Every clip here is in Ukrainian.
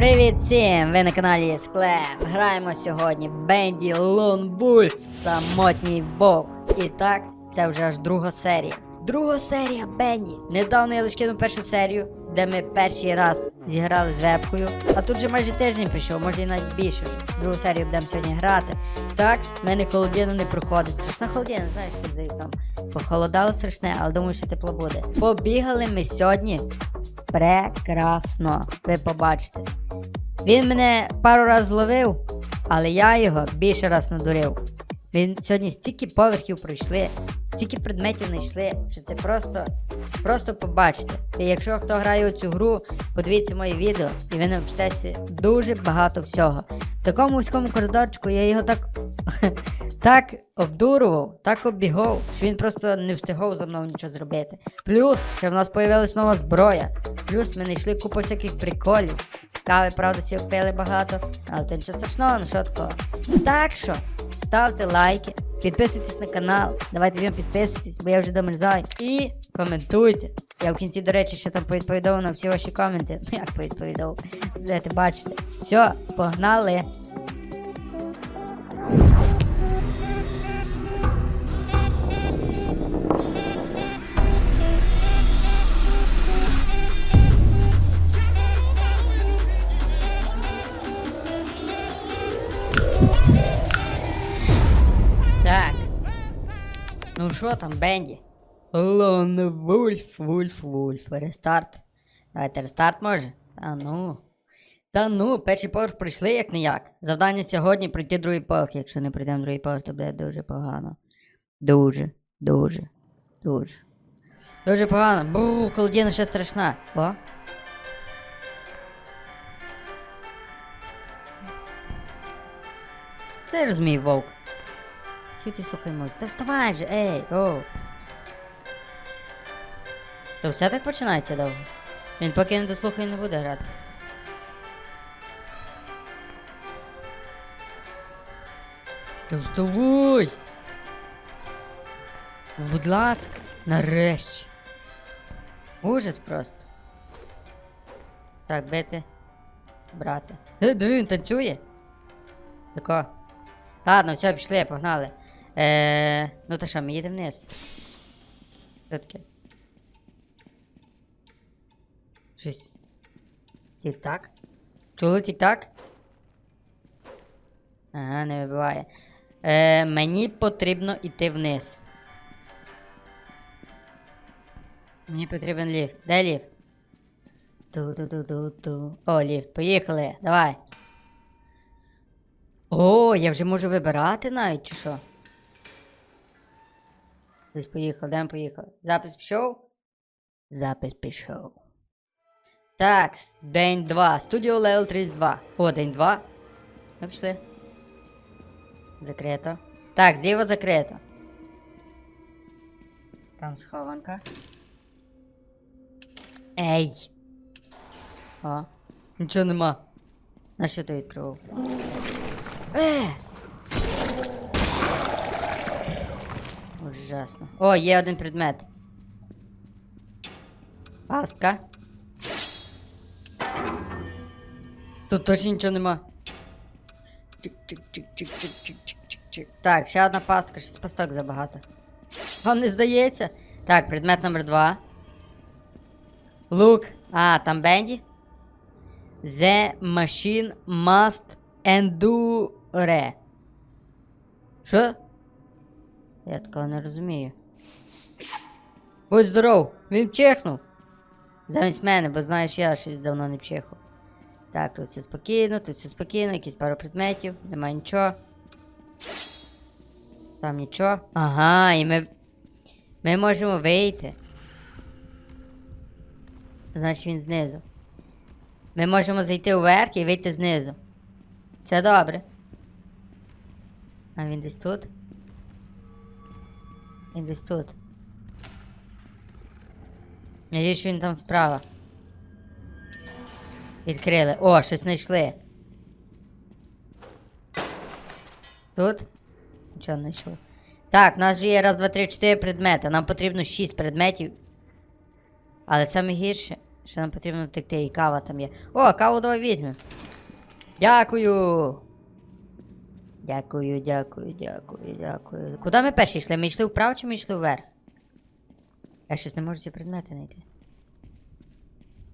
Привіт всім! Ви на каналі Склеп. Граємо сьогодні Бенді Лон Вульф, самотній вовк. І так, це вже аж друга серія. Друга серія Бенді. Недавно я лише кинув першу серію, де ми перший раз зіграли з вебкою. А тут вже майже тиждень прийшов, може і навіть більше. Другу серію будемо сьогодні грати. Так, в мене холодина не проходить. Страшна холодина, знаєш, за вікном. Похолодало страшне, але думаю, що тепло буде. Побігали ми сьогодні прекрасно. Ви побачите. Він мене пару разів зловив, але я його більше раз надурив. Він сьогодні стільки поверхів пройшли, стільки предметів знайшли, що це просто, просто побачите. І якщо хто грає у цю гру, подивіться моє відео, і ви навчитеся дуже багато всього. В такому вузькому коридорчику я його так, так обдурував, так оббігав, що він просто не встигав за мною нічого зробити. Плюс ще в нас появилась нова зброя. Плюс ми знайшли купу всяких приколів. Кави, правда, всі впили багато, але то нічого страшного, ну що такого. Так що, ставте лайки, підписуйтесь на канал, давайте ви підписуйтесь, бо я вже домерзаю. І коментуйте. Я в кінці, до речі, ще там повідповідав на всі ваші коменти. Ну як повідповідав? Будете бачите. Все, погнали. Ну що там, Бенді? Лон Вульф, Вульф, Вульф. Рестарт. Давайте рестарт може? Та ну. Та ну, перший поверх пройшли як не як. Завдання сьогодні пройти другий поверх. Якщо не пройдемо другий поверх, то буде дуже погано. Дуже, дуже, дуже. Дуже погано. Бу, холодина ще страшна. О. Це ж змій вовк. Сіти слухай музику. Та вставай вже, ей, о. То все так починається довго. Він поки не дослухає не буде грати. Та вставай! Будь ласка, нарешті. Ужас просто. Так, бити. Брати. Диви, він танцює. Тако. Ладно, все, пішли, погнали. Е, ну то що, ми їдемо вниз. Що таке? Щось. Тік-так? Чули тік-так? Ага, не вибиває. Е, мені потрібно йти вниз. Мені потрібен ліфт. Де ліфт? Ту-ту-ту-ту-ту. О, ліфт, поїхали, давай. О, я вже можу вибирати навіть, чи що? Десь поїхав, де ми поїхали? Запис пішов? Запис пішов. Так, день 2. Студіо Level 32. О, день 2. Ми пішли. Закрито. Так, зліва закрито. Там схованка. Ей! О, нічого нема. На що ти відкривав? Е! Ужасно. О, є один предмет. Пастка. Тут точно нічого нема. Чик-чик-чик-чик-чик-чик-чик-чик. Так, ще одна пастка, щось пасток забагато. Вам не здається? Так, предмет номер два. Лук. А, там Бенді. The machine must endure. Що? Я такого не розумію. Будь здоров, він чихнув. Замість мене, бо знаю, що я щось давно не пчихав. Так, тут все спокійно, тут все спокійно, якісь пару предметів, немає нічого. Там нічого. Ага, і ми. Ми можемо вийти. Значить він знизу. Ми можемо зайти вверх і вийти знизу. Це добре. А він десь тут? Він десь тут. Надіюсь, що він там справа. Відкрили. О, щось знайшли. Тут? Нічого не знайшов. Так, у нас вже є раз, два, три, чотири предмети. Нам потрібно шість предметів. Але саме гірше, Ще нам потрібно втекти, і кава там є. О, каву давай візьмемо. Дякую. Дякую, дякую, дякую, дякую. Куди ми перші йшли? Ми йшли вправо чи ми йшли вверх? Я щось не можу ці предмети знайти.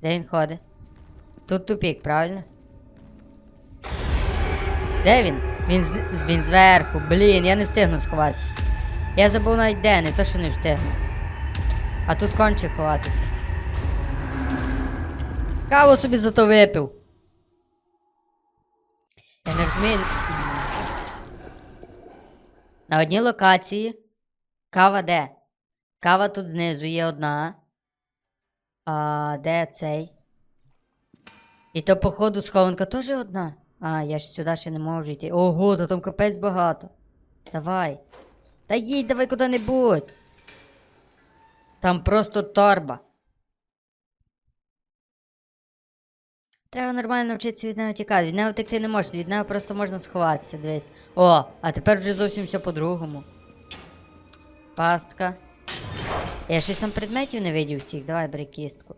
Де він ходить? Тут тупік, правильно? Де він? Він, з... він зверху. Блін, я не встигну сховатися. Я забув навіть де, не то, що не встигну. А тут конче ховатися. Каву собі зато випив. Я не розумію. На одній локації. Кава де? Кава тут знизу є одна. А де цей? І то, походу, схованка теж одна. А, я ж сюди ще не можу йти. Ого, то там капець багато. Давай. Та їдь давай куди-небудь. Там просто торба. Треба нормально навчитися від нього тікати. Від нього втекти не можна, від нього просто можна сховатися, дивись. О, а тепер вже зовсім все по-другому. Пастка. Я щось там предметів не видів всіх. Давай бери кістку.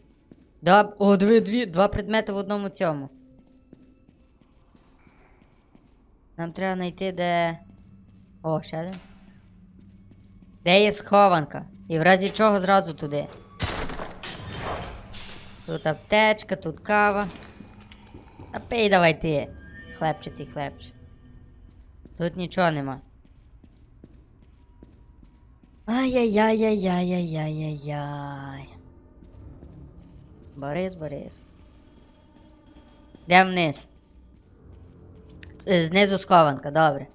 Да, о, диви, дві, два предмети в одному цьому. Нам треба знайти, де. О, ще один. Де є схованка? І в разі чого зразу туди. Тут аптечка, тут кава. Та пий давай ти. Хлебчатий хлебчат. Тут нічого нема. Ай-яй-яй-яй-яй-яй-яй-яй. Борис, Борис. Йдемо вниз. Знизу схованка, добре.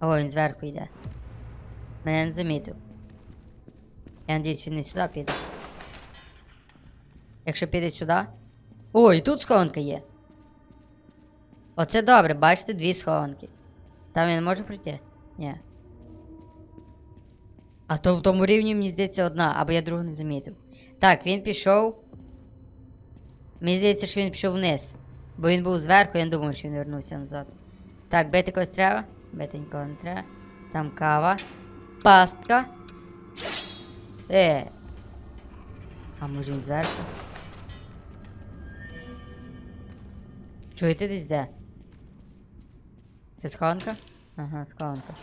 О, він зверху йде. Мене не замітив. Я надіюсь, він не сюди піде. Якщо піде сюди. О, і тут схованка є. Оце добре, бачите, дві схованки. Там я не можу прийти? Ні. А то в тому рівні, мені здається, одна, або я другу не замітив. Так, він пішов. Мені здається, що він пішов вниз. Бо він був зверху, я не думав, що він вернувся назад. Так, бити когось треба? Бити нікого не треба. Там кава. Пастка. Е. А може він зверху? Чуєте десь де? Це схованка? Ага, схованка.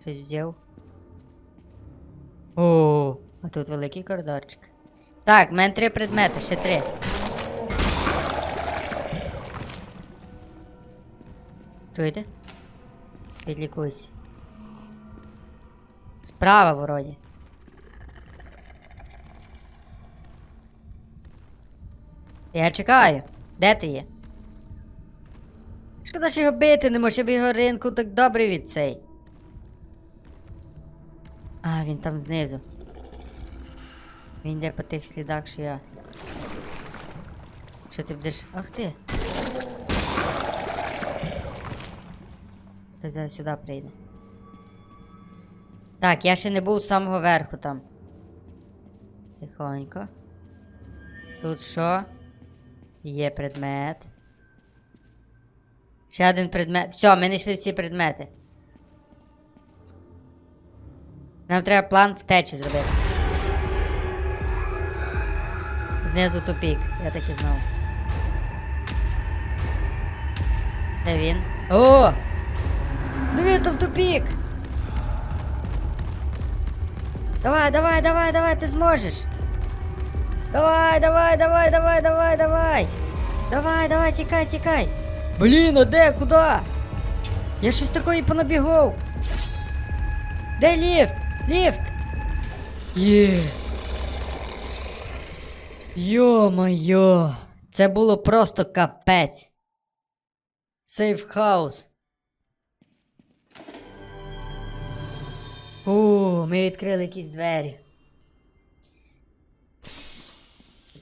Щось взяв. О, а тут великий коридорчик. Так, в мене три предмети, ще три. Чуєте? Підлікуйся. Справа вроді. Я чекаю. Де ти є? Шкода, що його бити не може, б його ринку так добре від цей. А, він там знизу. Він йде по тих слідах, що я. Що ти будеш. Ах ти. Ти зараз сюди прийде. Так, я ще не був з самого верху там. Тихонько. Тут що? Є предмет. Ще один предмет. Все, ми знайшли всі предмети. Нам треба план втечі зробити. Знизу тупік, я так і знав. Де він? О! Диви, там тупік! Давай, давай, давай, давай, ти зможеш! Давай, давай, давай, давай, давай, давай! Давай, давай, тікай, тікай! Блін, а де? Куди? Я щось такої понабігав! Де ліфт? Ліфт! Є! Йо-моє! Це було просто капець! Сейф хаус! О, ми відкрили якісь двері.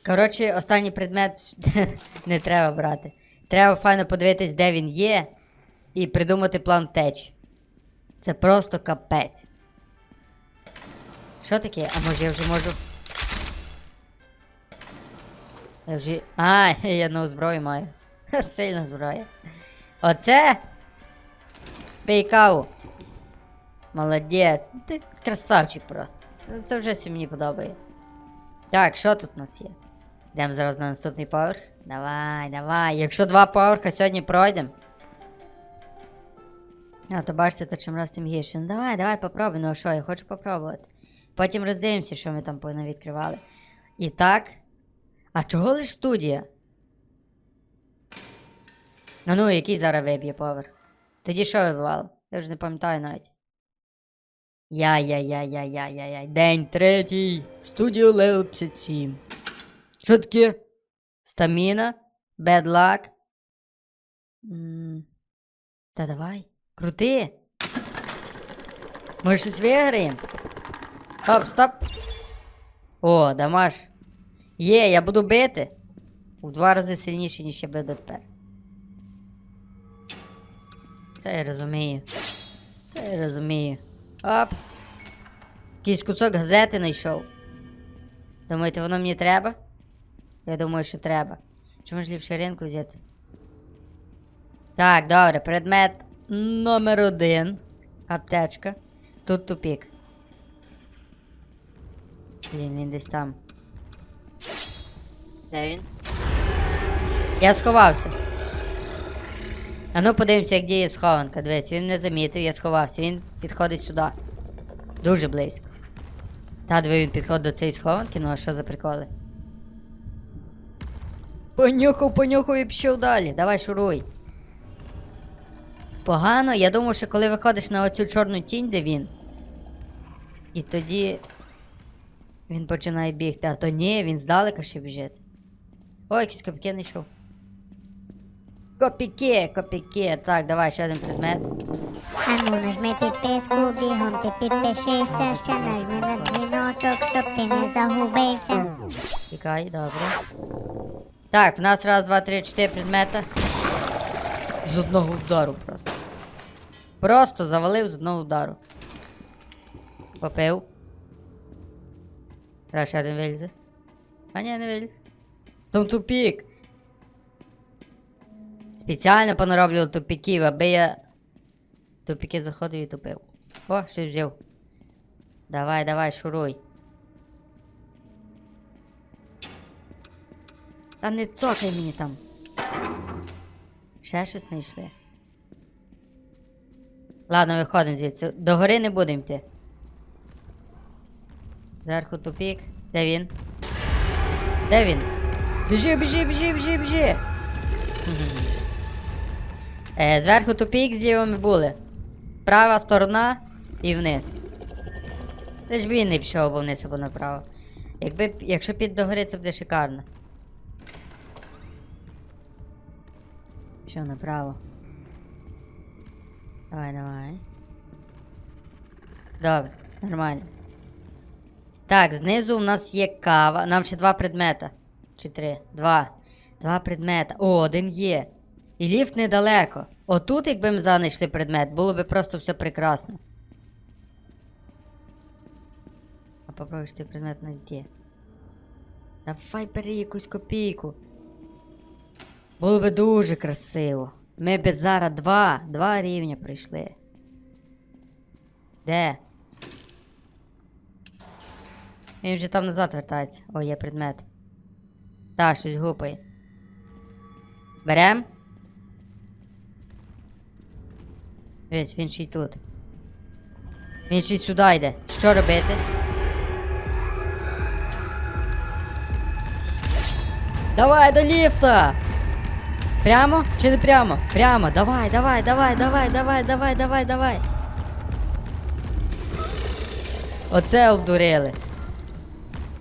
Коротше, останній предмет не треба брати. Треба файно подивитись, де він є, і придумати план втечі. Це просто капець. Що таке? А може я вже можу. Я вже. А, я нову зброю маю. Сильна зброя. Оце? Пий каву. Молодець. Ти красавчик просто. Це вже всі мені подобає. Так, що тут у нас є? Йдемо зараз на наступний поверх. Давай, давай. Якщо два поверха сьогодні пройдемо. А, то бачите, то чим раз тим гірше. Ну давай, давай попробуй. Ну а що, я хочу попробувати. Потім роздивимося, що ми там відкривали. І так. А чого лиш студія? А ну, який зараз виб'є поверх? Тоді що вибивало? Я вже не пам'ятаю навіть. Яй-яй-яй-яй-яй-яй. День третій. Студіо Левел 57. Що таке? Стаміна? М, Та давай. Крути. Може щось виграємо? Стоп, стоп. О, дамаш. Є, я буду бити. У два рази сильніше, ніж я бив дотепер. Це я розумію. Це я розумію. Оп. Якийсь кусок газети знайшов. Думаєте, воно мені треба? Я думаю, що треба. Чому ж ліпше ринку взяти? Так, добре, предмет номер один. Аптечка. Тут тупік. Блін, він десь там. Де він? Я сховався. А ну подивимося, як діє схованка. Дивись, він не замітив, я сховався. Він підходить сюди. Дуже близько. Та диви, він підходить до цієї схованки, ну а що за приколи? Понюхав, понюхав і пішов далі. Давай шуруй. Погано, я думав, що коли виходиш на оцю чорну тінь, де він. І тоді. Він починає бігти, а то ні, він здалека ще біжить. О, якісь копійки знайшов. Копійки, копійки. Так, давай, ще один предмет. Ану, нажми підписку, бігом ти підпишися, ще нажми на дзвіночок, щоб ти не загубився. Тікай, добре. Так, в нас раз, два, три, чотири предмета. З одного удару просто. Просто завалив з одного удару. Попив. Треба ще один вилізе. А ні, не виліз. Там тупік. Спеціально понароблював тупіків, аби я. Тупіки заходив і тупив. О, щось взяв. Давай, давай, шуруй. Та не цокай мені там. Ще щось знайшли. Ладно, виходимо звідси. До гори не будемо йти. Зверху тупік. Де він? Де він? Біжи, біжи, біжи, біжи, біжи. Е, зверху тупік, зліва ми були. Права сторона і вниз. Лиш би він не пішов або вниз або направо. Якби, якщо під до гори, це буде шикарно. Що направо? Давай, давай. Добре, нормально. Так, знизу у нас є кава. Нам ще два предмета. Чи три? Два. Два предмета. О, один є. І ліфт недалеко. Отут, якби ми знайшли предмет, було би просто все прекрасно. А попробуй цей предмет знайти. Давай бери якусь копійку. Було би дуже красиво. Ми б зараз два, два рівня пройшли. Де? Він вже там назад вертається. О, є предмет. Та, щось гупає. Берем? Весь, він ще й тут. Він ще й сюди йде. Що робити? Давай до ліфта! Прямо чи не прямо? Прямо. Давай, давай, давай, давай, давай, давай, давай, давай. Оце обдурили.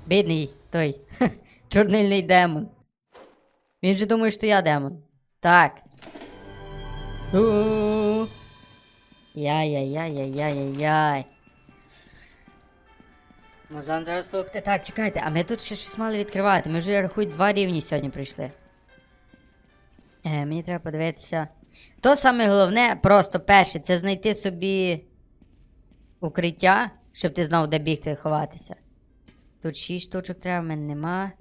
Бідний той. Чорнильний демон. Він же думає, що я демон. Так. У-у-у. Яй-яй-яй-яй-яй-яй. Музон зараз слухайте. Так, чекайте, а ми тут ще щось мали відкривати. Ми вже рахують два рівні сьогодні прийшли. Е, мені треба подивитися. То саме головне, просто перше, це знайти собі укриття, щоб ти знав, де бігти ховатися. Тут 6 штучок треба, в мене нема.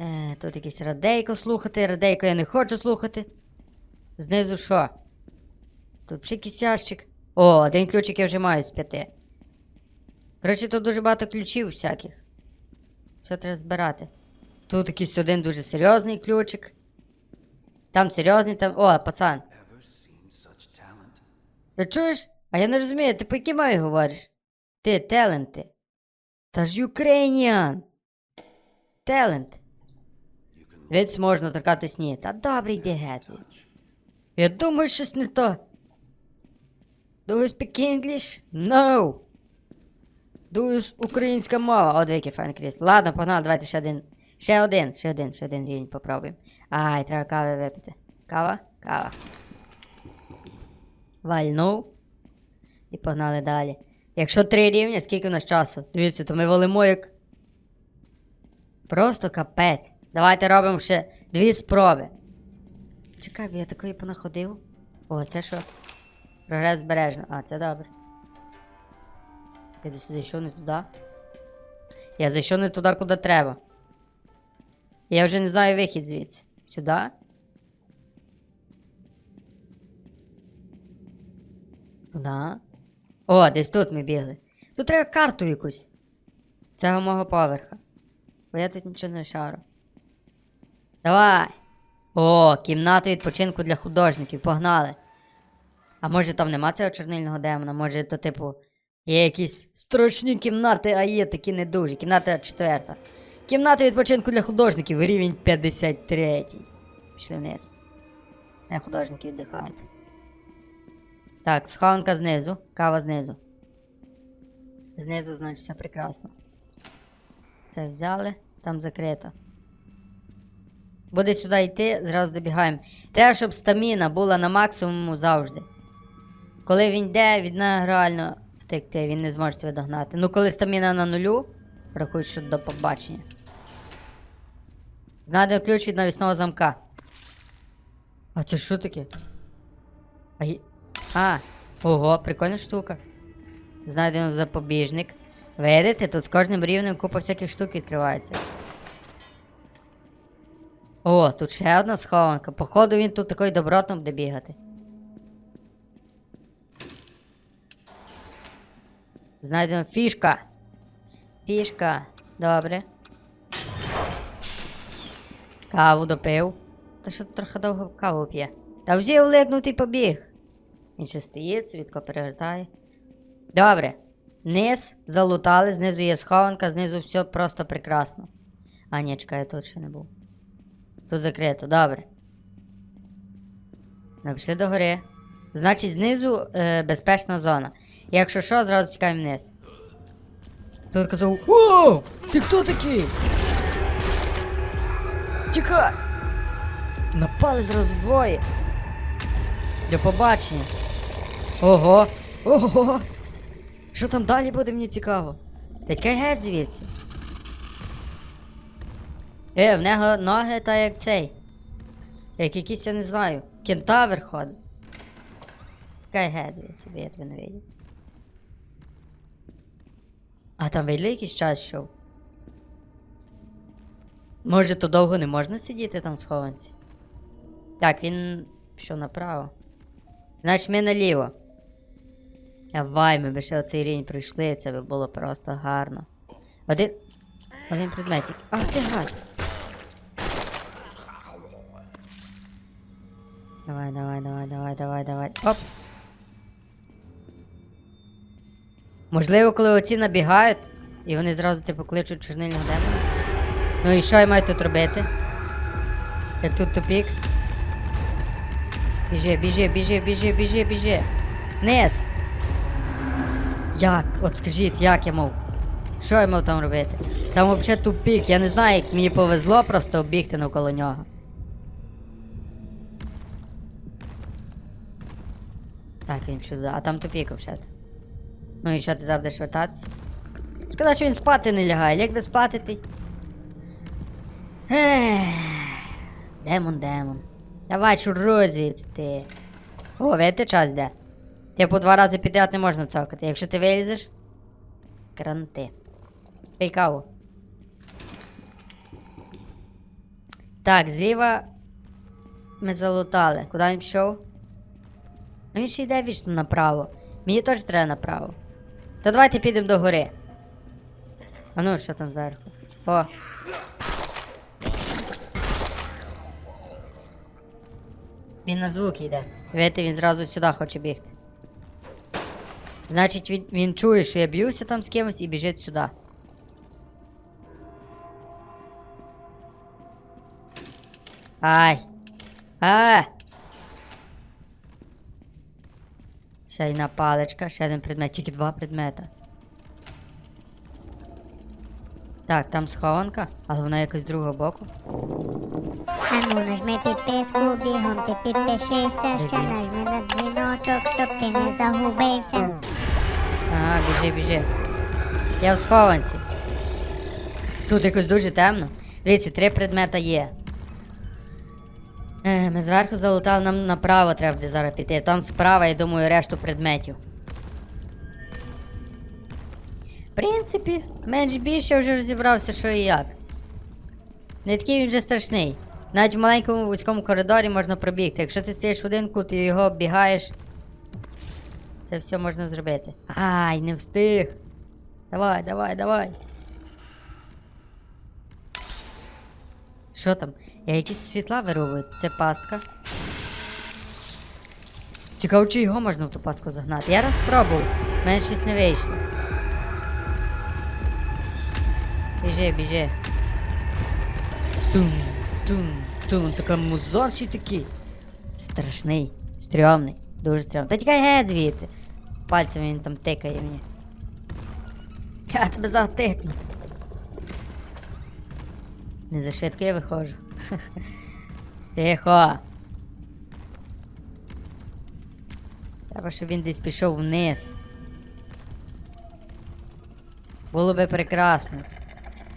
Е, тут якийсь радейко слухати. Радейко я не хочу слухати. Знизу що? Тут ще якийсь ящик. О, один ключик я вже маю з п'яти. Коротше, тут дуже багато ключів всяких. Все треба збирати. Тут якийсь один дуже серйозний ключик. Там серйозний, там. О, пацан. Ти чуєш? А я не розумію, ти по якій мові говориш? Ти таленти. Та ж Ukrainian. Талент. Віць можна торкати сні. Та добре йди геть. Я думаю, щось не то. Do you speak English? No. Do you українська мова? О, двійки файн кріс. Ладно, погнали, давайте ще один. Ще один, ще один, ще один рівень попробуємо. Ай, треба кави випити. Кава? Кава. Вальнув. І погнали далі. Якщо три рівня, скільки у нас часу? Дивіться, то ми валимо як. Просто капець. Давайте робимо ще дві спроби. Чекай, я такої понаходив. О, це що? Прогрес збережно. А, це добре. Я десь зайшов не туди. Я зайшов не туди, куди треба. Я вже не знаю вихід звідси. Сюди? Туди? О, десь тут ми бігли. Тут треба карту якусь. Цього мого поверха. Бо я тут нічого не шару. Давай. О, кімната відпочинку для художників, погнали. А може там нема цього чорнильного демона? Може, то, типу, є якісь страшні кімнати, а є такі не дуже. Кімната четверта. Кімната відпочинку для художників, рівень 53. Пішли вниз. Не художники віддихають. Так, схованка знизу, кава знизу. Знизу, значить, все прекрасно. Це взяли, там закрито. Буде сюди йти, зразу добігаємо. Треба, щоб стаміна була на максимуму завжди. Коли він йде, від неї реально втекти, він не зможе тебе догнати. Ну, коли стаміна на нулю, рахуй, що до побачення. Знайдемо ключ від навісного замка. А це що таке? А, є- а, ого, прикольна штука. Знайдемо запобіжник. Видите, тут з кожним рівнем купа всяких штук відкривається. О, тут ще одна схованка. Походу він тут такий добротно буде бігати. Знайдемо фішка. Фішка. Добре. Каву допив. Та що трохи довго каву п'є. Та взяв легнути побіг. Він ще стоїть, свідко перегортає. Добре. Низ залутали, знизу є схованка, знизу все просто прекрасно. А, ні, чекай, я тут ще не був. Тут закрито, добре. Ну, пішли до гори. Значить, знизу е, безпечна зона. Якщо що, зразу тікаємо вниз. Хто казав. О! Ти хто такий? Тікай! Напали зразу двоє. До побачення. Ого! Ого! Що там далі буде, мені цікаво. Тікай геть звідси. Е, в нього ноги та як цей. Як якийсь, я не знаю. Кентавр ходить. Тікай геть звідси, я тебе не видів. А там видали якийсь час йшов? Може, то довго не можна сидіти там в схованці? Так, він пішов направо. Значить, ми наліво. Давай, ми би ще оцей рівень пройшли, це би було просто гарно. Один. Один предметик. Ах ти гад. Давай, давай, давай, давай, давай, давай. Оп. Можливо, коли оці набігають, і вони зразу типу кличуть чорнильного демона. Ну і що я маю тут робити? Як тут тупік? Біжи, біжи, біжи, біжи, біжи, біжи. Низ! Як? От скажіть, як я мав? Що я мав там робити? Там взагалі тупік, я не знаю, як мені повезло просто обігти навколо нього. Так, він сюди, а там тупік взагалі. Ну і що ти завжди вертатися? Шкода, що він спати не лягає, як би спати ти? Ех, Демон, демон. Давай шуруй ти. О, видите час де. Типу два рази підряд не можна цокати. Якщо ти вилізеш. Кранти. Пий каву. Так, зліва ми залутали. Куди він пішов? Ну він ще йде вічно направо. Мені теж треба направо. То давайте підемо до гори. А ну, що там зверху? О, Він на звук йде. Видите, він зразу сюди хоче бігти. Значить, він, він чує, що я б'юся там з кимось і біжить сюди. Ай! А! Сяйна паличка, ще один предмет, тільки два предмета. Так, там схованка, але вона якось з другого боку. Ану, нажми підписку, бігом ти підпишися, ще нажми на дзвіночок, щоб ти не загубився. Ага, біжи, біжи. Я в схованці. Тут якось дуже темно. Дивіться, три предмета є. Ми зверху залутали, нам направо треба буде зараз піти. Там справа, я думаю, решту предметів. Принципі, менш більше вже розібрався, що і як. Не такий він вже страшний. Навіть в маленькому вузькому коридорі можна пробігти. Якщо ти стоїш в один кут і його оббігаєш, це все можна зробити. Ай, не встиг. Давай, давай, давай. Що там? Я якісь світла вирубую. Це пастка. Цікаво, чи його можна в ту пастку загнати. Я раз спробував, мене щось не вийшло. Біжи, біжи. Тум, тум, тум. Така музон такий. Страшний, стрьомний, дуже стрьомний. Та тікай геть звідти. Пальцем він там тикає мені. Я тебе затикну. Не за швидко я виходжу. Тихо. Треба, щоб він десь пішов вниз. Було би прекрасно.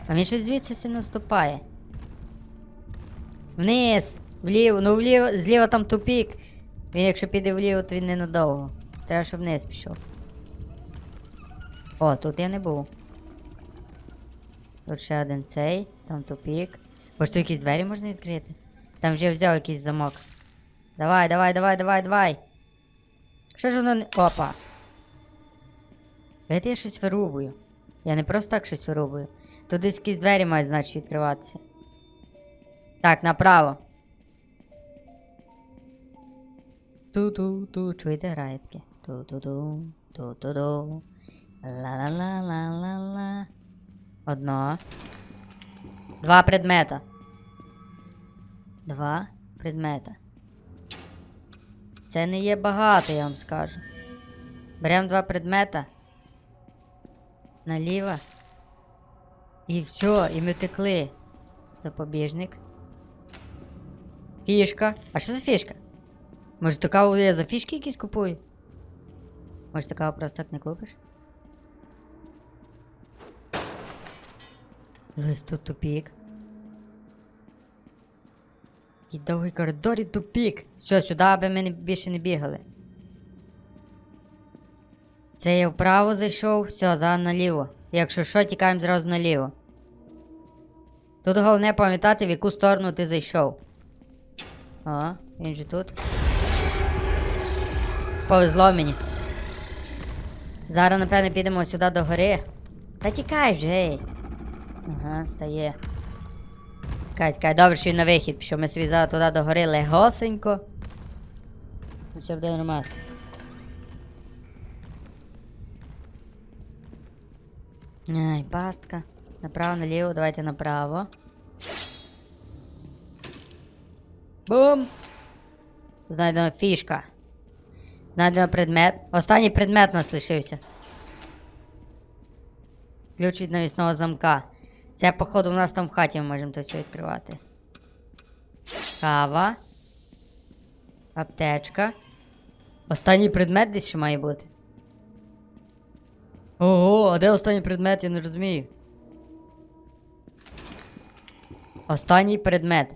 А він щось звідси сильно вступає. Вниз! Вліво, ну вліво, зліва там тупік. Він якщо піде вліво, то він ненадовго. Треба, щоб вниз пішов. О, тут я не був. Тут ще один цей, там тупік. Може тут якісь двері можна відкрити? Там вже взяв якийсь замок. Давай, давай, давай, давай, давай. Що ж воно не. Опа. Видите, я щось вирубую. Я не просто так щось вирубую. Тут десь якісь двері мають, значить, відкриватися. Так, направо. Ту-ту-ту, чуєте, грає таке? Ту-ту-ту, ту-ту-ту. Ла-ла-ла-ла-ла-ла. Одно. Два предмета. Два предмета. Це не є багато, я вам скажу. Беремо два предмета. Наліво. І все, і ми втекли. Запобіжник. Фішка. А що за фішка? Може така я за фішки якісь купую? Може такого просто так не купиш? Ось тут тупік. І довгий коридор і тупік. Все, сюди аби ми більше не бігали. Це я вправо зайшов, все, зараз наліво. Якщо що, тікаємо зразу наліво. Тут головне пам'ятати, в яку сторону ти зайшов. О, він же тут. Повезло мені. Зараз, напевно, підемо сюди до гори. Та тікай ей. Ага, стає. Тікай, тікай, добре, що він на вихід пішов. Ми собі зараз туди до гори легосенько. Ну, Все буде нормально. Ай, пастка. Направо, наліво, давайте направо. Бум! Знайдемо фішка. Знайдемо предмет. Останній предмет нас лишився. Ключ від навісного замка. Це, походу, у нас там в хаті ми можемо то все відкривати. Кава. Аптечка. Останній предмет десь ще має бути. Ого, а де останній предмет, я не розумію. Останній предмет.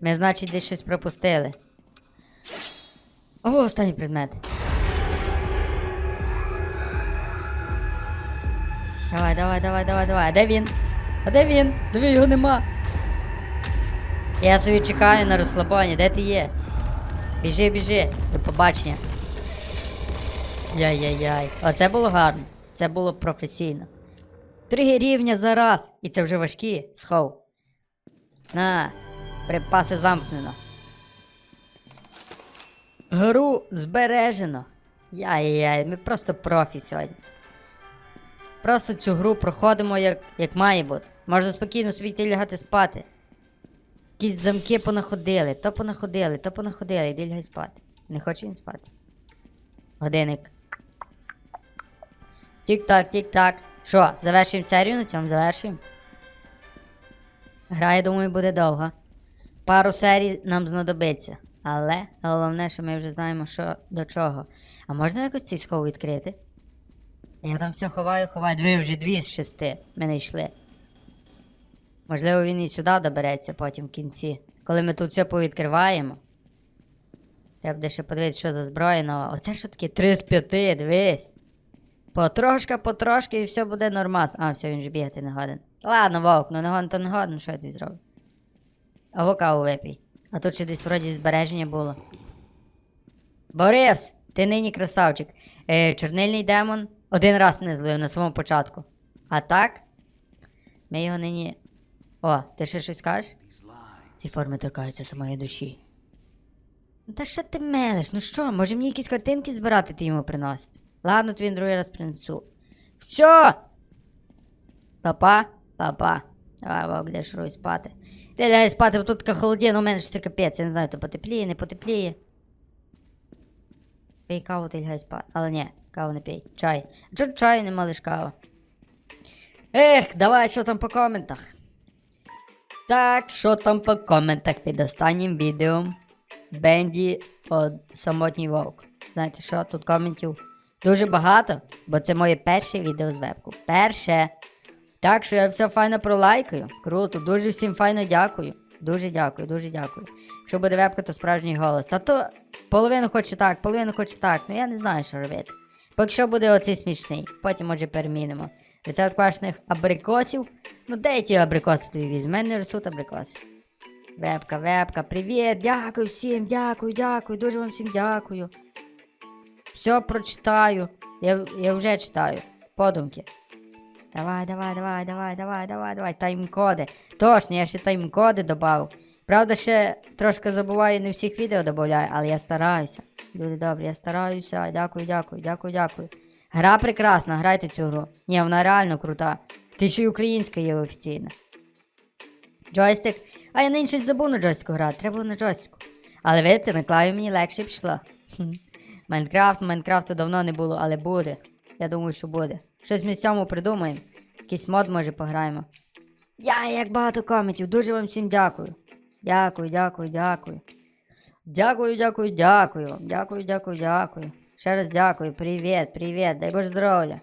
Ми, значить, десь щось пропустили. О, останній предмет. Давай, давай, давай, давай, давай. А де він? А де він? Диви, його нема. Я собі чекаю на розслабоні, де ти є? Біжи, біжи, до побачення. Яй-яй-яй. Оце було гарно. Це було професійно. Три рівня за раз. І це вже важкі схов. На, припаси замкнено. Гру збережено. Яй-яй, ми просто профі сьогодні. Просто цю гру проходимо як, як має бути. Можна спокійно собі йти лягати спати. Якісь замки понаходили, то понаходили, то понаходили, йди лягай спати. Не хоче він спати. Годинник. Тік-так, тік-так. Що, завершуємо серію на цьому завершуємо? Гра, я думаю, буде довга. Пару серій нам знадобиться. Але головне, що ми вже знаємо, що до чого. А можна якось цей схов відкрити? Я там все ховаю, ховаю. Дві вже дві з шести ми не йшли. Можливо, він і сюди добереться потім в кінці. Коли ми тут все повідкриваємо. Треба буде ще подивитися, що за зброя нова. Оце що таке 3 з 5, дивись. Потрошка, потрошки і все буде нормас. А, все, він же бігати не годен. Ладно, вовк, ну не годен, то не годен, що я тобі зроблю? Або каву випій. А тут ще десь вроді збереження було. Борис, ти нині красавчик. Е, чорнильний демон один раз мене злив на самому початку. А так? Ми його нині. О, ти ще щось скажеш? Ці форми торкаються самої душі. Ну Та що ти мелиш? Ну що, може мені якісь картинки збирати ти йому приносити? Ладно, тобі другий раз принесу. Все! Папа, папа. Давай, вовк, де шуруй спати. Ти лягай спати, бо тут така холодина, у мене ж це капець, я не знаю, то потепліє, не потепліє. Пий каву, ти лягай спати. Але ні, каву не пий. Чай. Чого чаю нема лиш кава? Ех, давай, що там по коментах? Так, що там по коментах під останнім відео? Бенді о, самотній вовк. Знаєте що, тут коментів дуже багато, бо це моє перше відео з вебку. Перше. Так що я все файно пролайкаю. Круто, дуже всім файно дякую. Дуже дякую, дуже дякую. Якщо буде вебка, то справжній голос. Та то половину хоче так, половину хоче так. Ну я не знаю, що робити. Поки що буде оцей смішний, потім може перемінимо. Рецепт квашених абрикосів. Ну де ті абрикоси тобі візьму? У мене не ростуть абрикоси. Вебка, вебка, привіт, дякую всім, дякую, дякую, дуже вам всім дякую. Все прочитаю. Я, я вже читаю. Подумки. Давай, давай, давай, давай, давай, давай, давай, тайм-коди. Точно, я ще тайм-коди додав. Правда, ще трошки забуваю, не всіх відео додаю, але я стараюся. Люди добрі, я стараюся. Дякую, дякую, дякую, дякую. Гра прекрасна, грайте цю гру. Ні, вона реально крута. Ти ще й українська є офіційна. Джойстик. А я нині щось забув на джойстику грати, треба на джойстику. Але видите, на клаві мені легше пішло. Майнкрафт, Майнкрафту давно не було, але буде. Я думаю, що буде. Щось ми з цьому придумаємо. Якийсь мод, може, пограємо. Я як багато коментів, дуже вам всім дякую. Дякую, дякую, дякую. Дякую, дякую, дякую вам. Дякую, дякую, дякую. Ще раз дякую. Привіт, привіт, дай Боже здоров'я.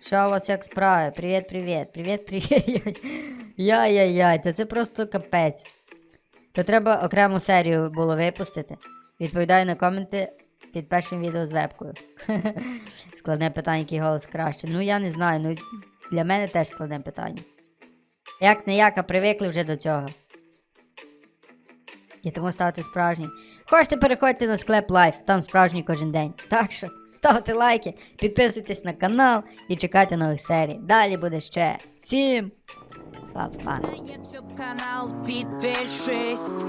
Що у вас як справи? Привіт, привіт, привіт, привіт. Яй-яй-яй, та це просто капець. То треба окрему серію було випустити. Відповідаю на коменти під першим відео з вебкою. Складне питання, який голос краще. Ну я не знаю, ну для мене теж складне питання. Як не як, а привикли вже до цього. І тому ставте справжній. Хочете переходьте на склеп лайф, там справжній кожен день. Так що ставте лайки, підписуйтесь на канал і чекайте нових серій. Далі буде ще. Всім па-па. На YouTube канал підпишись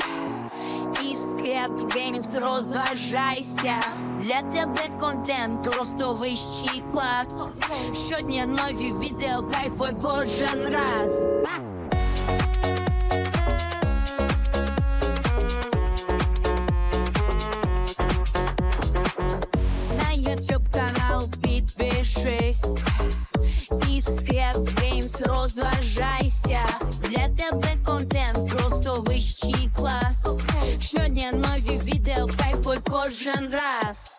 і в склеп розважайся. Для тебе контент просто вищий клас. Щодня нові відео, кайфуй кожен раз. На YouTube канал підпишись і в розважайся. Для тебе контент просто вищий клас. Щодня нові відео, кайфуй кожен раз.